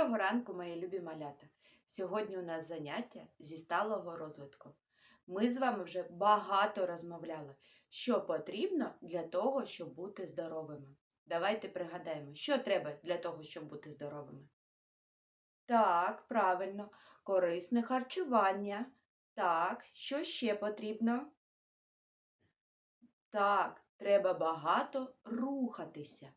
Доброго ранку, мої любі малята! Сьогодні у нас заняття зі сталого розвитку. Ми з вами вже багато розмовляли, що потрібно для того, щоб бути здоровими. Давайте пригадаємо, що треба для того, щоб бути здоровими. Так, правильно, корисне харчування. Так, що ще потрібно? Так, треба багато рухатися.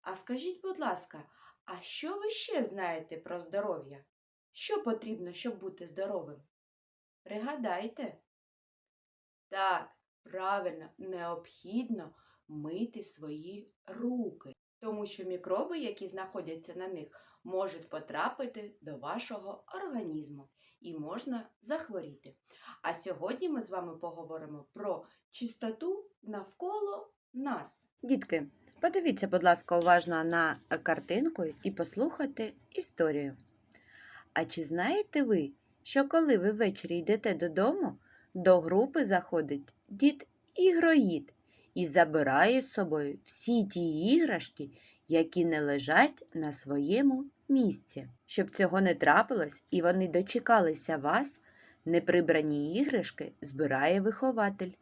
А скажіть, будь ласка, а що ви ще знаєте про здоров'я? Що потрібно, щоб бути здоровим? Пригадайте. Так, правильно, необхідно мити свої руки, тому що мікроби, які знаходяться на них, можуть потрапити до вашого організму і можна захворіти. А сьогодні ми з вами поговоримо про чистоту навколо нас. Дітки, Подивіться, будь ласка, уважно на картинку і послухайте історію. А чи знаєте ви, що коли ви ввечері йдете додому, до групи заходить дід ігроїд і забирає з собою всі ті іграшки, які не лежать на своєму місці. Щоб цього не трапилось і вони дочекалися вас, неприбрані іграшки збирає вихователь.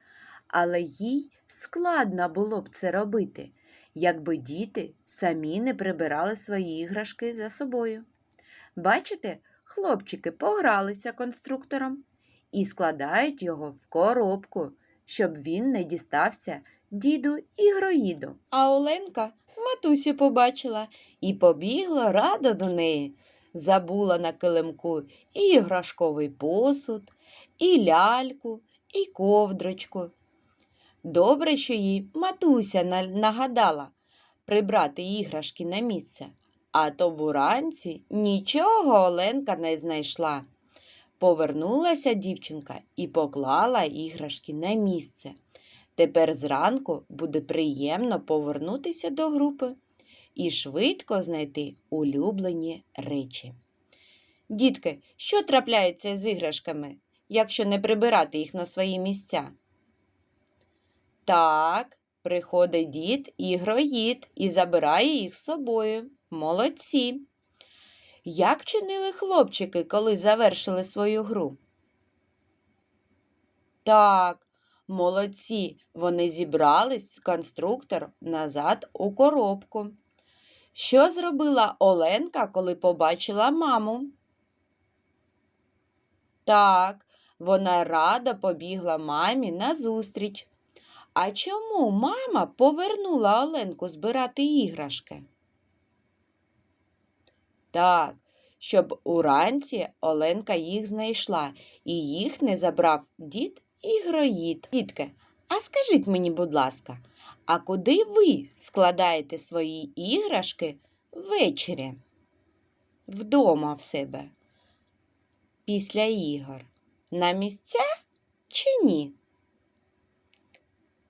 Але їй складно було б це робити якби діти самі не прибирали свої іграшки за собою. Бачите, хлопчики погралися конструктором і складають його в коробку, щоб він не дістався діду ігроїду. А Оленка матусю побачила і побігла радо до неї. Забула на килимку і іграшковий посуд, і ляльку, і ковдрочку. Добре, що їй матуся нагадала прибрати іграшки на місце, а то буранці нічого Оленка не знайшла. Повернулася дівчинка і поклала іграшки на місце. Тепер зранку буде приємно повернутися до групи і швидко знайти улюблені речі. Дітки, що трапляється з іграшками, якщо не прибирати їх на свої місця? Так, приходить дід ігроїд і забирає їх з собою. Молодці. Як чинили хлопчики, коли завершили свою гру? Так, молодці, вони зібрались з конструктор назад у коробку. Що зробила Оленка, коли побачила маму? Так, вона радо побігла мамі назустріч. А чому мама повернула Оленку збирати іграшки? Так, щоб уранці Оленка їх знайшла і їх не забрав дід ігроїд. Дітки, а скажіть мені, будь ласка, а куди ви складаєте свої іграшки ввечері? Вдома в себе? Після ігор? На місця чи ні?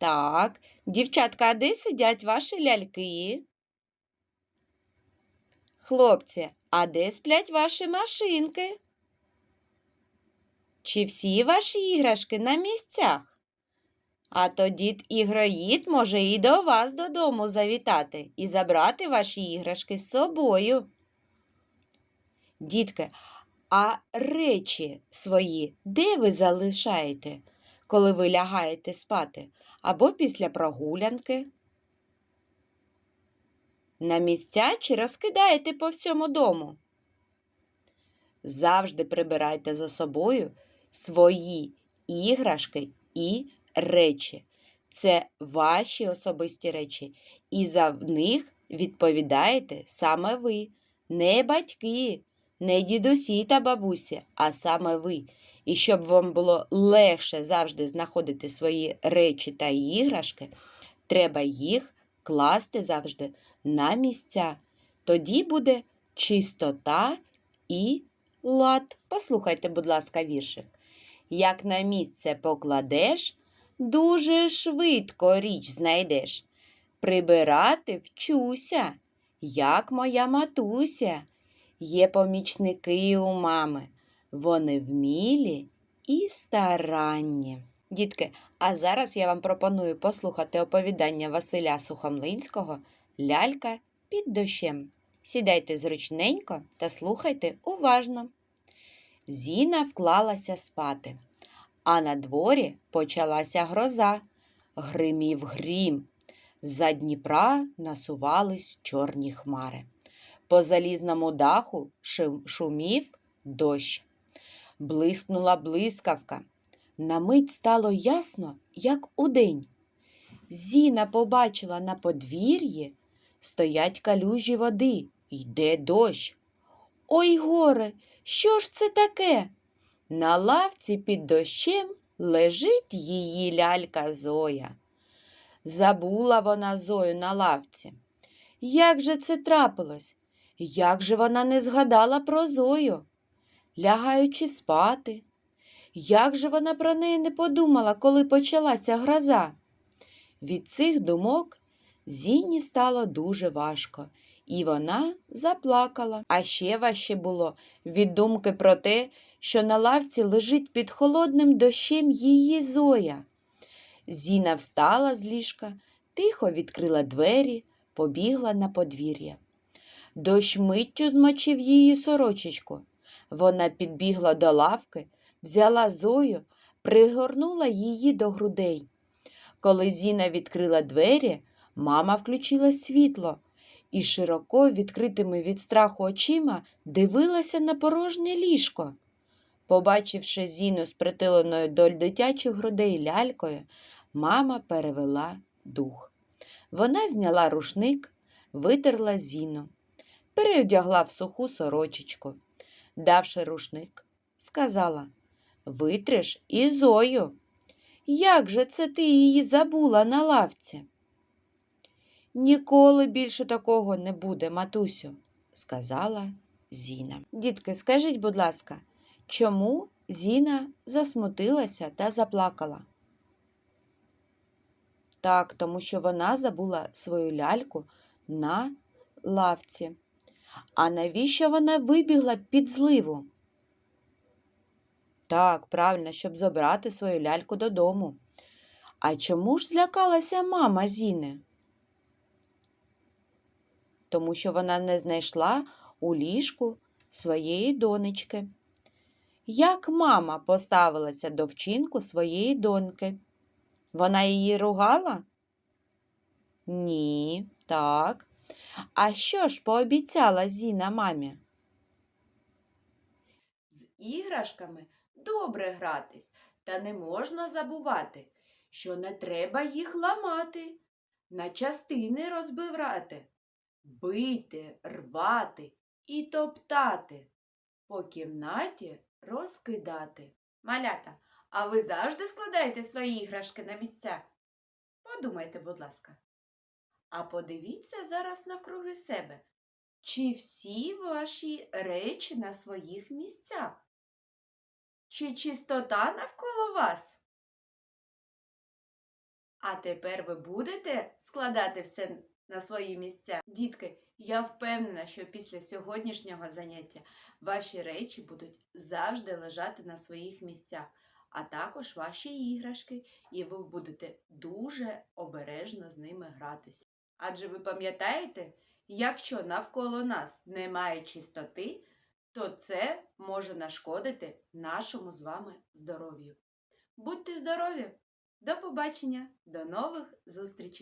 Так, дівчатка, а де сидять ваші ляльки? Хлопці, а де сплять ваші машинки? Чи всі ваші іграшки на місцях? А то дід ігроїд може і до вас додому завітати і забрати ваші іграшки з собою. Дітки, а речі свої де ви залишаєте? Коли ви лягаєте спати, або після прогулянки. На місця чи розкидаєте по всьому дому. Завжди прибирайте за собою свої іграшки і речі. Це ваші особисті речі, і за них відповідаєте саме ви, не батьки, не дідусі та бабусі, а саме ви. І щоб вам було легше завжди знаходити свої речі та іграшки, треба їх класти завжди на місця. Тоді буде чистота і лад. Послухайте, будь ласка, віршик. Як на місце покладеш, дуже швидко річ знайдеш. Прибирати вчуся, як моя матуся. Є помічники у мами. Вони вмілі і старанні. Дітки, а зараз я вам пропоную послухати оповідання Василя Сухомлинського Лялька під дощем. Сідайте зручненько та слухайте уважно. Зіна вклалася спати, а на дворі почалася гроза. Гримів грім. З-за Дніпра насувались чорні хмари. По залізному даху шумів дощ. Блиснула блискавка. На мить стало ясно, як удень. Зіна побачила на подвір'ї стоять калюжі води, йде дощ. Ой, горе, що ж це таке? На лавці під дощем лежить її лялька Зоя. Забула вона Зою на лавці. Як же це трапилось? Як же вона не згадала про Зою? Лягаючи спати. Як же вона про неї не подумала, коли почалася гроза? Від цих думок Зіні стало дуже важко, і вона заплакала. А ще важче було від думки про те, що на лавці лежить під холодним дощем її Зоя. Зіна встала з ліжка, тихо відкрила двері, побігла на подвір'я. Дощ миттю змочив її сорочечку. Вона підбігла до лавки, взяла Зою, пригорнула її до грудей. Коли Зіна відкрила двері, мама включила світло і широко відкритими від страху очима дивилася на порожнє ліжко. Побачивши Зіну з притуленою до дитячих грудей лялькою, мама перевела дух. Вона зняла рушник, витерла Зіну, переодягла в суху сорочечку. Давши рушник, сказала Витриш і Зою. Як же це ти її забула на лавці? Ніколи більше такого не буде, матусю, сказала Зіна. Дітки, скажіть, будь ласка, чому Зіна засмутилася та заплакала? Так, тому що вона забула свою ляльку на лавці. А навіщо вона вибігла під зливу? Так, правильно, щоб забрати свою ляльку додому. А чому ж злякалася мама Зіни? Тому що вона не знайшла у ліжку своєї донечки. Як мама поставилася до вчинку своєї доньки? Вона її ругала? Ні, так. А що ж пообіцяла Зіна мамі? З іграшками добре гратись, та не можна забувати, що не треба їх ламати, на частини розбирати, бити, рвати і топтати, по кімнаті розкидати. Малята, а ви завжди складаєте свої іграшки на місця? Подумайте, будь ласка. А подивіться зараз навкруги себе, чи всі ваші речі на своїх місцях? Чи чистота навколо вас? А тепер ви будете складати все на свої місця? Дітки, я впевнена, що після сьогоднішнього заняття ваші речі будуть завжди лежати на своїх місцях, а також ваші іграшки, і ви будете дуже обережно з ними гратися. Адже ви пам'ятаєте, якщо навколо нас немає чистоти, то це може нашкодити нашому з вами здоров'ю. Будьте здорові! До побачення, до нових зустрічей!